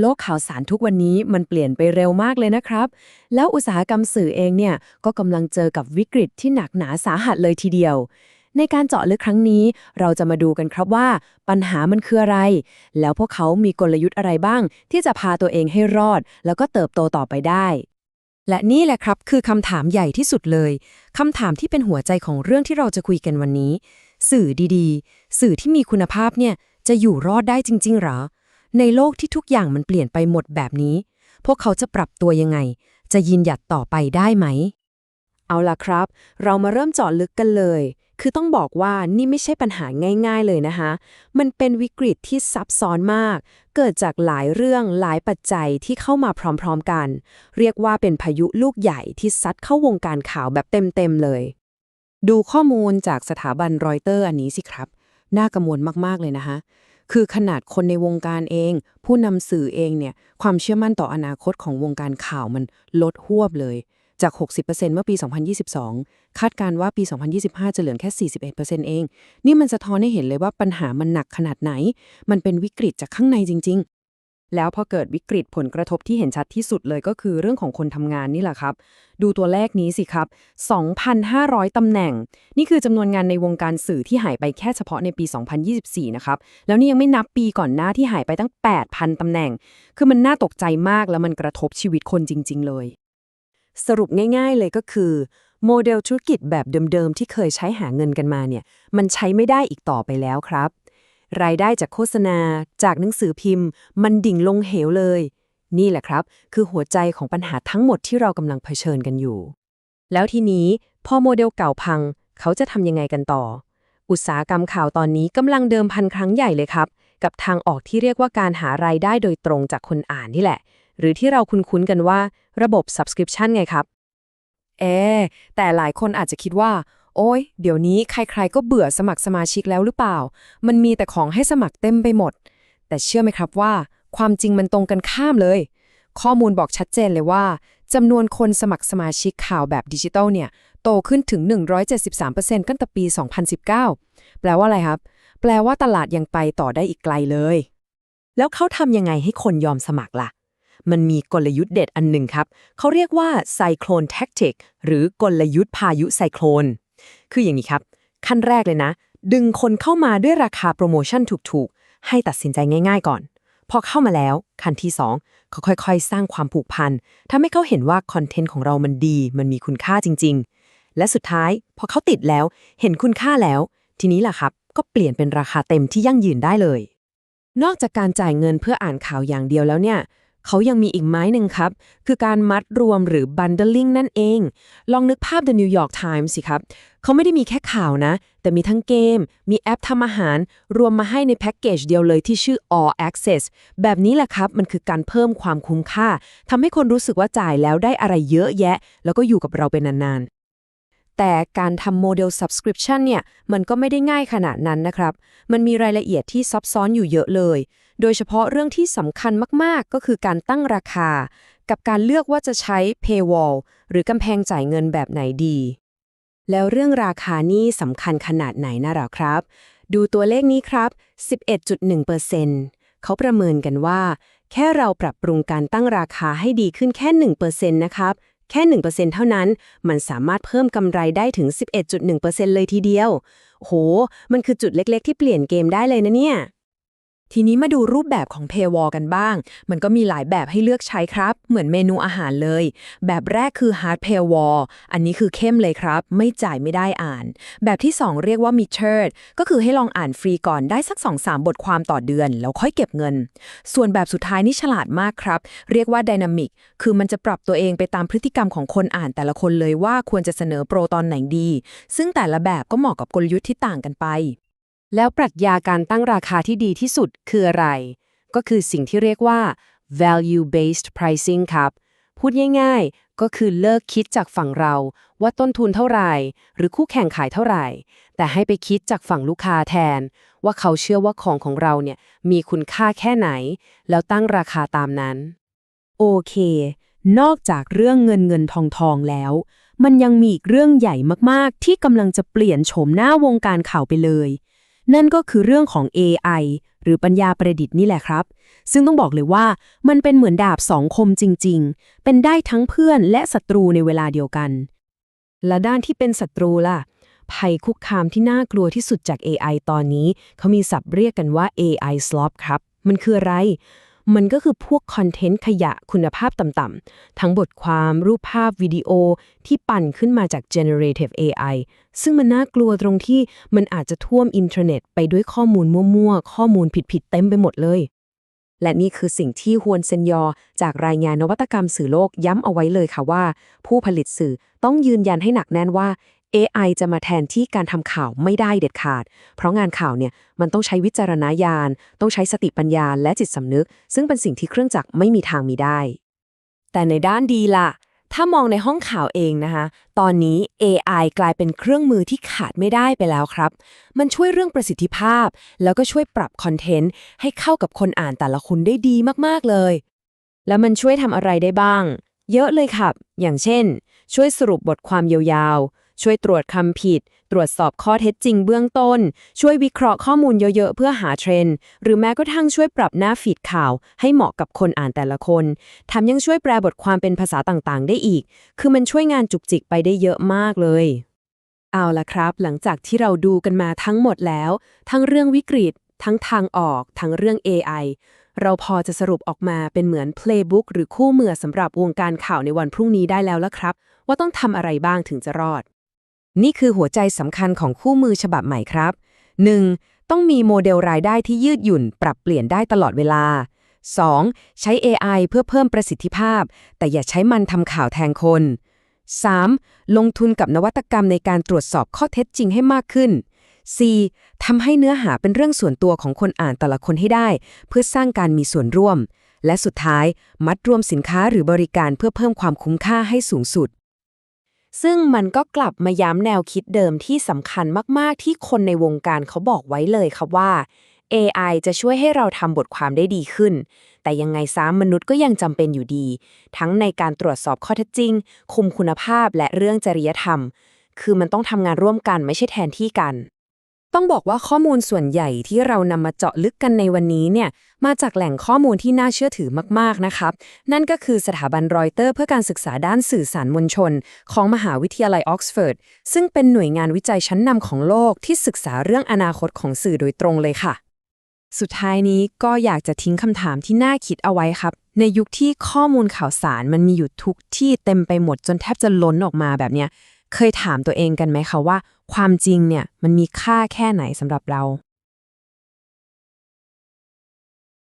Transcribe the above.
โลกข่าวสารทุกวันนี้มันเปลี่ยนไปเร็วมากเลยนะครับ แล้วอุตสาหกรรมสื่อเองเนี่ยก็กำลังเจอกับวิกฤตที่หนักหนาสาหัสเลยทีเดียว ในการเจาะลึกครั้งนี้ เราจะมาดูกันครับว่า ปัญหามันคืออะไร แล้วพวกเขามีกลยุทธ์อะไรบ้าง ที่จะพาตัวเองให้รอด แล้วก็เติบโตต่อไปได้ และนี่แหละครับคือคำถามใหญ่ที่สุดเลยคำถามที่เป็นหัวใจของเรื่องที่เราจะคุยกันวันนี้ สื่อดีๆ สื่อที่มีคุณภาพเนี่ยจะอยู่รอดได้จริง ๆ หรอ ในโลกที่ทุกอย่างมันเปลี่ยนไปหมดแบบนี้ พวกเขาจะปรับตัวยังไง จะยืนหยัดต่อไปได้ไหม เอาล่ะครับ เรามาเริ่มเจาะลึกกันเลย คือต้องบอกว่านี่ไม่ใช่ปัญหาง่าย ๆเลยนะคะ มันเป็นวิกฤตที่ซับซ้อนมาก เกิดจากหลายเรื่องหลายปัจจัยที่เข้ามาพร้อมๆกัน เรียกว่าเป็นพายุลูกใหญ่ที่ซัดเข้าวงการข่าวแบบเต็มๆเลย ดูข้อมูลจากสถาบันรอยเตอร์อันนี้สิครับ น่ากังวลมากๆเลยนะคะ คือขนาดคนในวงการเอง ผู้นำสื่อเองเนี่ย ความเชื่อมั่นต่ออนาคตของวงการข่าวมันลดหวบเลย จาก 60%เมื่อปี 2022 คาดการณ์ว่าปี 2025 จะเหลือแค่ 41%เอง นี่มันสะท้อนให้เห็นเลยว่าปัญหามันหนักขนาดไหน มันเป็นวิกฤตจากข้างในจริง แล้วพอเกิดวิกฤตผลกระทบที่เห็นชัดที่สุดเลยก็คือเรื่องของคนทำงานนี่แหละครับ ดูตัวเลขนี้สิครับ 2,500 ตำแหน่ง นี่คือจำนวนงานในวงการสื่อที่หายไปแค่เฉพาะในปี 2024 นะครับ แล้วนี่ยังไม่นับปีก่อนหน้าที่หายไปตั้ง 8,000 ตำแหน่ง คือมันน่าตกใจมากแล้วมันกระทบชีวิตคนจริง ๆ เลย สรุปง่าย ๆ เลยก็คือโมเดลธุรกิจแบบเดิมๆที่เคยใช้หาเงินกันมาเนี่ย มันใช้ไม่ได้อีกต่อไปแล้วครับ รายได้จากโฆษณา จากหนังสือพิมพ์ มันดิ่งลงเหวเลย นี่แหละครับ คือหัวใจของปัญหาทั้งหมดที่เรากำลังเผชิญกันอยู่ แล้วทีนี้พอโมเดลเก่าพัง เขาจะทำยังไงกันต่อ อุตสาหกรรมข่าวตอนนี้กำลังเดิมพันครั้งใหญ่เลยครับ กับทางออกที่เรียกว่าการหารายได้โดยตรงจากคนอ่านนี่แหละ หรือที่เราคุ้นๆกันว่า ระบบ subscription ไงครับ เอแต่หลายคนอาจจะคิดว่า โอ้ยเดี๋ยวนี้ใครๆก็เบื่อสมัครสมาชิกแล้วหรือเปล่า มันมีแต่ของให้สมัครเต็มไปหมด แต่เชื่อไหมครับว่า ความจริงมันตรงกันข้ามเลย ข้อมูลบอกชัดเจนเลยว่าจำนวนคนสมัครสมาชิกข่าวแบบดิจิทัลเนี่ย โตขึ้นถึง 173%ตั้งแต่ปี 2019 แปลว่าอะไรครับ แปลว่าตลาดยังไปต่อได้อีกไกลเลย แล้วเขาทำยังไงให้คนยอมสมัครล่ะมันมีกลยุทธ์เด็ดอันหนึ่งครับ เขาเรียกว่าไซโคลนแท็กติกหรือกลยุทธ์พายุไซโคลน คืออย่างนี้ครับ ขั้นแรกเลยนะ ดึงคนเข้ามาด้วยราคาโปรโมชั่นถูกๆ ให้ตัดสินใจง่าย ๆ ก่อน พอเข้ามาแล้ว ขั้นที่2เขาค่อยๆ สร้างความผูกพันทำให้เขาเห็นว่าคอนเทนต์ของเรามันดี มันมีคุณค่าจริง ๆ และสุดท้าย พอเขาติดแล้ว เห็นคุณค่าแล้ว ทีนี้ล่ะครับ ก็เปลี่ยนเป็นราคาเต็มที่ยั่งยืนได้เลย นอกจากการจ่ายเงินเพื่ออ่านข่าวอย่างเดียวแล้วเนี่ย เขายังมีอีกไม้หนึ่งครับ คือการมัดรวมหรือ bundling นั่นเอง ลองนึกภาพ The New York Times สิครับ เขาไม่ได้มีแค่ข่าวนะ แต่มีทั้งเกม มีแอปทำอาหาร รวมมาให้ในแพ็กเกจเดียวเลยที่ชื่อ All Access แบบนี้แหละครับ มันคือการเพิ่มความคุ้มค่าทำให้คนรู้สึกว่าจ่ายแล้วได้อะไรเยอะแยะ แล้วก็อยู่กับเราเป็นนานๆแต่การทำโมเดล subscription เนี่ย มันก็ไม่ได้ง่ายขนาดนั้นนะครับ มันมีรายละเอียดที่ซับซ้อนอยู่เยอะเลย โดยเฉพาะเรื่องที่สำคัญมากๆ ก็คือการตั้งราคา กับการเลือกว่าจะใช้ paywall หรือกำแพงจ่ายเงินแบบไหนดี แล้วเรื่องราคานี่สำคัญขนาดไหนนะหรอครับ ดูตัวเลขนี้ครับ 11.1%เขาประเมินกันว่า แค่เราปรับปรุงการตั้งราคาให้ดีขึ้นแค่ 1%นะครับแค่ 1%เท่านั้น มันสามารถเพิ่มกำไรได้ถึง 11.1%เลยทีเดียว โห มันคือจุดเล็กๆ ที่เปลี่ยนเกมได้เลยนะเนี่ย ทีนี้มาดูรูปแบบของ Paywall กันบ้าง มันก็มีหลายแบบให้เลือกใช้ครับ เหมือนเมนูอาหารเลย แบบแรกคือ Hard Paywall อันนี้คือเข้มเลยครับ ไม่จ่ายไม่ได้อ่าน แบบที่ 2 เรียกว่า Metered ก็คือให้ลองอ่านฟรีก่อนได้สัก 2-3 บทความต่อเดือน แล้วค่อยเก็บเงิน ส่วนแบบสุดท้ายนี่ฉลาดมากครับ เรียกว่า Dynamic คือมันจะปรับตัวเองไปตามพฤติกรรมของคนอ่านแต่ละคนเลยว่าควรจะเสนอโปรตอนไหนดี ซึ่งแต่ละแบบก็เหมาะกับกลยุทธ์ที่ต่างกันไป แล้วปรัชญาการตั้งราคาที่ดีที่สุดคืออะไร ก็คือสิ่งที่เรียกว่า value based pricing ครับ พูดง่ายๆ ก็คือเลิกคิดจากฝั่งเรา ว่าต้นทุนเท่าไหร่ หรือคู่แข่งขายเท่าไหร่ แต่ให้ไปคิดจากฝั่งลูกค้าแทน ว่าเขาเชื่อว่าของของเราเนี่ยมีคุณค่าแค่ไหน แล้วตั้งราคาตามนั้น โอเค นอกจากเรื่องเงินเงินทองทองแล้ว มันยังมีอีกเรื่องใหญ่มากๆ ที่กำลังจะเปลี่ยนโฉมหน้าวงการข่าวไปเลย นั่นก็คือเรื่องของ AI หรือปัญญาประดิษฐ์นี่แหละครับ ซึ่งต้องบอกเลยว่ามันเป็นเหมือนดาบสองคมจริง ๆ เป็นได้ทั้งเพื่อนและศัตรูในเวลาเดียวกัน และด้านที่เป็นศัตรูล่ะ ภัยคุกคามที่น่ากลัวที่สุดจาก AI ตอนนี้ เขามีศัพท์เรียกกันว่า AI slop ครับ มันคืออะไร มันก็คือพวกคอนเทนต์ขยะคุณภาพต่ำๆ ทั้งบทความรูปภาพวิดีโอที่ปั่นขึ้นมาจาก generative AI ซึ่งมันน่ากลัวตรงที่มันอาจจะท่วมอินเทอร์เน็ตไปด้วยข้อมูลมั่วๆ ข้อมูลผิดๆ เต็มไปหมดเลย และนี่คือสิ่งที่ฮวนเซนยอ จากรายงานนวัตกรรมสื่อโลกย้ำเอาไว้เลยค่ะว่า ผู้ผลิตสื่อต้องยืนยันให้หนักแน่นว่า AI จะมาแทนที่การทำข่าวไม่ได้เด็ดขาด เพราะงานข่าวเนี่ยมันต้องใช้วิจารณญาณ ต้องใช้สติปัญญาและจิตสำนึก ซึ่งเป็นสิ่งที่เครื่องจักรไม่มีทางมีได้ แต่ในด้านดีล่ะ ถ้ามองในห้องข่าวเองนะคะตอนนี้ AI กลายเป็นเครื่องมือที่ขาดไม่ได้ไปแล้วครับ มันช่วยเรื่องประสิทธิภาพ แล้วก็ช่วยปรับคอนเทนต์ให้เข้ากับคนอ่านแต่ละคนได้ดีมากๆเลย แล้วมันช่วยทำอะไรได้บ้าง เยอะเลยครับ อย่างเช่น ช่วยสรุปบทความยาวๆ ช่วยตรวจคำผิด ตรวจสอบข้อเท็จจริงเบื้องต้น ช่วยวิเคราะห์ข้อมูลเยอะๆ เพื่อหาเทรนด์ หรือแม้กระทั่งช่วยปรับหน้าฟีดข่าว ให้เหมาะกับคนอ่านแต่ละคนแถมยังช่วยแปลบทความเป็นภาษาต่างๆ ได้อีก คือมันช่วยงานจุกจิกไปได้เยอะมากเลยเอาละครับ หลังจากที่เราดูกันมาทั้งหมดแล้ว ทั้งเรื่องวิกฤต ทั้งทางออก ทั้งเรื่อง AI เราพอจะสรุปออกมาเป็นเหมือน playbook หรือคู่มือสำหรับวงการข่าวในวันพรุ่งนี้ได้แล้วละครับ ว่าต้องทำอะไรบ้างถึงจะรอด นี่คือหัวใจสำคัญของคู่มือฉบับใหม่ครับ 1. ต้องมีโมเดลรายได้ที่ยืดหยุ่น ปรับเปลี่ยนได้ตลอดเวลา 2. ใช้ AI เพื่อเพิ่มประสิทธิภาพ แต่อย่าใช้มันทำข่าวแทนคน 3. ลงทุนกับนวัตกรรมในการตรวจสอบข้อเท็จจริงให้มากขึ้น 4. ทำให้เนื้อหาเป็นเรื่องส่วนตัวของคนอ่านแต่ละคนให้ได้ เพื่อสร้างการมีส่วนร่วม และสุดท้าย มัดรวมสินค้าหรือบริการเพื่อเพิ่มความคุ้มค่าให้สูงสุด ซึ่งมันก็กลับมาย้ำแนวคิดเดิมที่สำคัญมากๆ ที่คนในวงการเขาบอกไว้เลยครับว่า AI จะช่วยให้เราทำบทความได้ดีขึ้น แต่ยังไงซ้ำมนุษย์ก็ยังจำเป็นอยู่ดี ทั้งในการตรวจสอบข้อเท็จจริง คุมคุณภาพและเรื่องจริยธรรม คือมันต้องทำงานร่วมกันไม่ใช่แทนที่กัน ต้องบอกว่าข้อมูลส่วนใหญ่ที่เรานำมาเจาะลึกกันในวันนี้เนี่ยมาจากแหล่งข้อมูลที่น่าเชื่อถือมากๆนะครับ นั่นก็คือสถาบันรอยเตอร์เพื่อการศึกษาด้านสื่อสารมวลชน ของมหาวิทยาลัยออกซฟอร์ดซึ่งเป็นหน่วยงานวิจัยชั้นนำของโลกที่ศึกษาเรื่องอนาคตของสื่อโดยตรงเลยค่ะ สุดท้ายนี้ก็อยากจะทิ้งคำถามที่น่าคิดเอาไว้ครับ ในยุคที่ข้อมูลข่าวสารมันมีอยู่ทุกที่เต็มไปหมดจนแทบจะล้นออกมาแบบเนี้ยเคยถามตัวเองกันไหมคะว่า ความจริงเนี่ยมันมีค่าแค่ไหนสำหรับเรา